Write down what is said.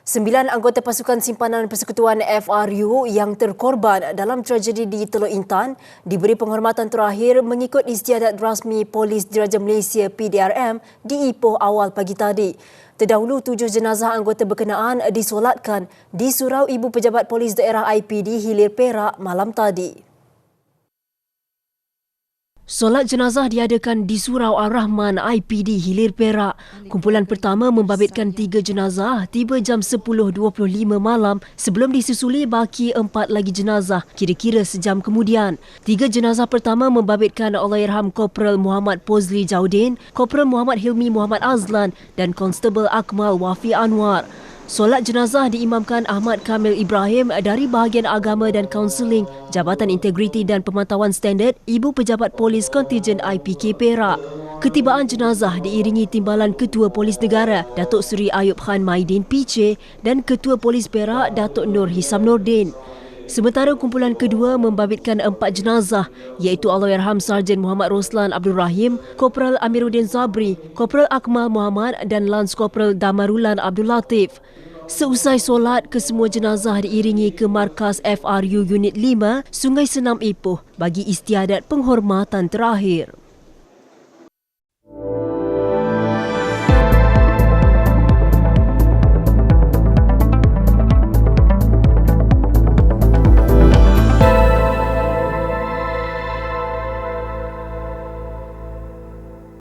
Sembilan anggota pasukan simpanan persekutuan FRU yang terkorban dalam tragedi di Teluk Intan diberi penghormatan terakhir mengikut istiadat rasmi Polis Diraja Malaysia PDRM di Ipoh awal pagi tadi. Terdahulu tujuh jenazah anggota berkenaan disolatkan di Surau Ibu Pejabat Polis Daerah IPD Hilir Perak malam tadi. Solat jenazah diadakan di Surau Ar-Rahman IPD Hilir Perak. Kumpulan pertama membabitkan tiga jenazah tiba jam 10.25 malam sebelum disusuli baki empat lagi jenazah kira-kira sejam kemudian. Tiga jenazah pertama membabitkan Allahyarham Kopral Muhammad Pozli Jaudin, Kopral Muhammad Hilmi Muhammad Azlan dan Konstable Akmal Wafi Anwar. Solat jenazah diimamkan Ahmad Kamil Ibrahim dari bahagian agama dan kaunseling Jabatan Integriti dan Pemantauan Standard Ibu Pejabat Polis Kontijen IPK Perak. Ketibaan jenazah diiringi timbalan Ketua Polis Negara Datuk Seri Ayub Khan Maidin PC dan Ketua Polis Perak Datuk Nur Hisam Nordin. Sementara kumpulan kedua membabitkan empat jenazah iaitu Allahyarham Sarjan Muhammad Roslan Abdul Rahim, Kopral Amiruddin Zabri, Kopral Akmal Muhammad dan Lance Kopral Damarulan Abdul Latif. Seusai solat, kesemua jenazah diiringi ke markas FRU Unit 5 Sungai Senam Ipoh bagi istiadat penghormatan terakhir.